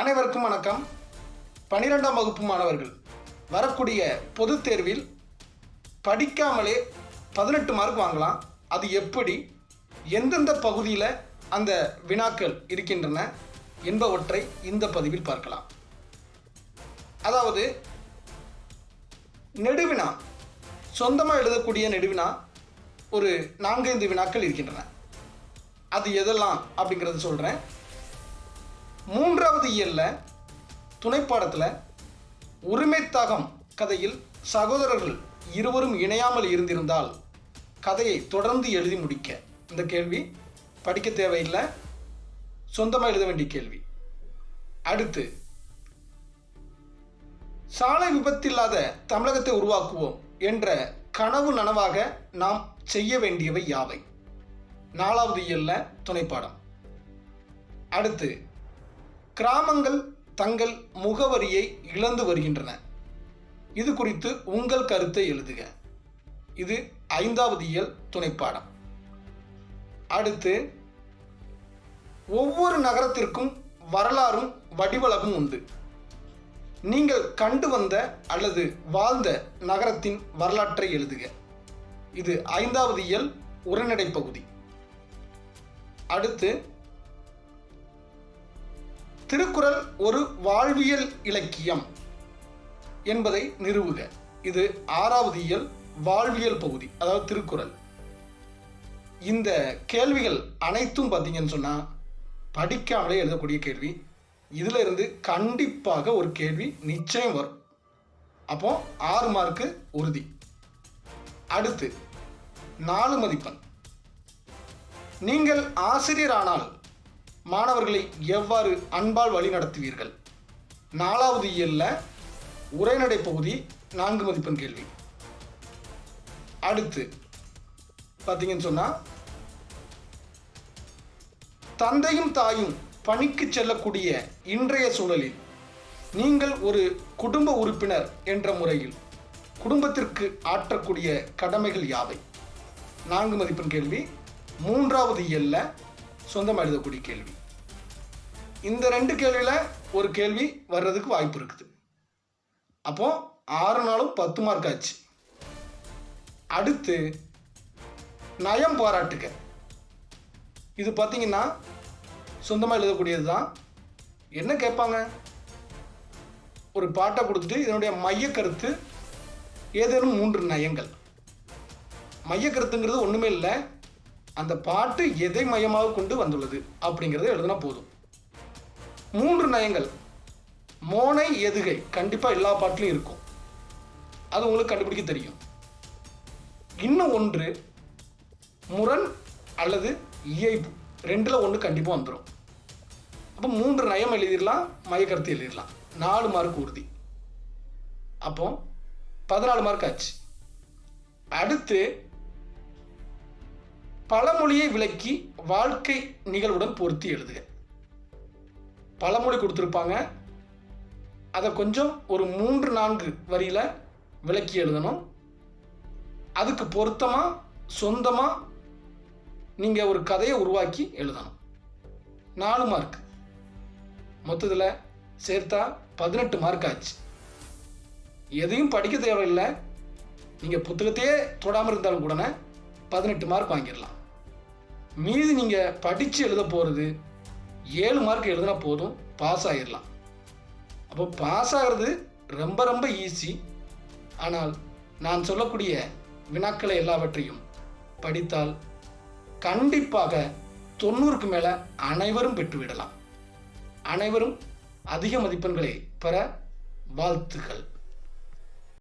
அனைவருக்கும் வணக்கம். பனிரெண்டாம் வகுப்பு மாணவர்கள் வரக்கூடிய பொதுத் தேர்வில் படிக்காமலே பதினெட்டு மார்க் வாங்கலாம். அது எப்படி? எந்தெந்த பகுதியில் அந்த வினாக்கள் இருக்கின்றன என்பவற்றை இந்த பதிவில் பார்க்கலாம். அதாவது நெடுவினா சொந்தமாக எழுதக்கூடிய நெடுவினா ஒரு நான்கைந்து வினாக்கள் இருக்கின்றன. அது எதெல்லாம் அப்படிங்கிறத சொல்கிறேன் மூன்றாவது இயல்ல துணைப்பாடத்தில் உரிமைத்தகம் கதையில் சகோதரர்கள் இருவரும் இணையாமல் இருந்திருந்தால் கதையை தொடர்ந்து எழுதி முடிக்க. இந்த கேள்வி படிக்க தேவையில்லை. சொந்தமாக எழுத வேண்டிய கேள்வி. அடுத்து சாலை விபத்தில்லாத தமிழகத்தை உருவாக்குவோம் என்ற கனவு நனவாக நாம் செய்ய வேண்டியவை யாவை? நாலாவது இயல்ல துணைப்பாடம் அடுத்து கிராமங்கள் தங்கள் முகவரியை இழந்து வருகின்றன. இது குறித்து உங்கள் கருத்தை எழுதுக. இது ஐந்தாவது இயல் துணைப்பாடம். அடுத்து ஒவ்வொரு நகரத்திற்கும் வரலாறும் வடிவளவும் உண்டு. நீங்கள் கண்டு வந்த அல்லது வாழ்ந்த நகரத்தின் வரலாற்றை எழுதுக. இது ஐந்தாவது இயல் உரைநடை பகுதி. அடுத்து திருக்குறள் ஒரு வாழ்வியல் இலக்கியம் என்பதை நிறுவுக. இது ஆறாவது இயல் வாழ்வியல் பகுதி அதாவது திருக்குறள். இந்த கேள்விகள் அனைத்தும் பார்த்தீங்கன்னு சொன்னால் படிக்காமலே எழுதக்கூடிய கேள்வி. இதில் இருந்து கண்டிப்பாக ஒரு கேள்வி நிச்சயம் வரும். அப்போ ஆறு மார்க்கு உறுதி. அடுத்து நாலு மதிப்பெண். நீங்கள் ஆசிரியரானால் மாணவர்களை எவ்வாறு அன்பால் வழி நடத்துவீர்கள்? நாலாவது இயல்ல உரைநடை பகுதி நான்கு மதிப்பெண் கேள்வி. அடுத்து பார்த்தீங்கன்னு சொன்னால் தந்தையும் தாயும் பணிக்கு செல்லக்கூடிய இன்றைய சூழலில் நீங்கள் ஒரு குடும்ப உறுப்பினர் என்ற முறையில் குடும்பத்திற்கு ஆற்றக்கூடிய கடமைகள் யாவை? நான்கு மதிப்பெண் கேள்வி. மூன்றாவது இயல்ல சொந்தமாக எழுதக்கூடிய கேள்வி. இந்த ரெண்டு கேள்வியில் ஒரு கேள்வி வர்றதுக்கு வாய்ப்பு இருக்குது. அப்போ ஆறு நாளும் பத்து மார்க் ஆச்சு. அடுத்து நயம் பாராட்டுக. இது பார்த்தீங்கன்னா சொந்தமாக எழுதக்கூடியது தான். என்ன கேட்பாங்க? ஒரு பாட்டை கொடுத்துட்டு இதனுடைய மையக்கருத்து ஏதேனும் மூன்று நயங்கள். மையக்கருத்துங்கிறது ஒன்றுமே இல்லை. அந்த பாட்டு எதை மையமாக கொண்டு வந்துள்ளது அப்படிங்கிறத எழுதுனா போதும். மூன்று நயங்கள். மோனை எதுகை. கண்டிப்பாக எல்லா பாட்டிலும் இருக்கும். அது உங்களுக்கு கண்டுபிடிக்க தெரியும். இன்னும் ஒன்று முரண் அல்லது இயைபு. ரெண்டில் ஒன்று கண்டிப்பாக வந்துடும் அப்போ மூன்று நயம் எழுதிடலாம் மையக்கருத்து எழுதிடலாம். நாலு மார்க் உறுதி. அப்போ பதினாலு மார்க் ஆச்சு. அடுத்து பழமொழியை விளக்கி வாழ்க்கை நிகழ்வுடன் பொருத்தி எழுதுக. பழமொழி கொடுத்துருப்பாங்க. அதை கொஞ்சம் ஒரு மூன்று நான்கு வரியில் விளக்கி எழுதணும். அதுக்கு பொருத்தமாக சொந்தமாக நீங்கள் ஒரு கதையை உருவாக்கி எழுதணும். நாலு மார்க் மொத்தத்தில் சேர்த்தா பதினெட்டு மார்க் ஆச்சு. எதையும் படிக்க தேவையில்லை. நீங்கள் புத்தகத்தையே தொடாமல் இருந்தாலும் கூட பதினெட்டு மார்க் வாங்கிடலாம். மீதி நீங்கள் படித்து எழுத போகிறது ஏழு மார்க் எழுதினா போதும் பாஸ் ஆகிடலாம் அப்போ பாஸ் ஆகிறது ரொம்ப ரொம்ப ஈஸி ஆனால் நான் சொல்லக்கூடிய வினாக்களை எல்லாவற்றையும் படித்தால் கண்டிப்பாக தொண்ணூறுக்கு மேலே அனைவரும் பெற்றுவிடலாம். அனைவரும் அதிக மதிப்பெண்களை பெற வாழ்த்துக்கள்.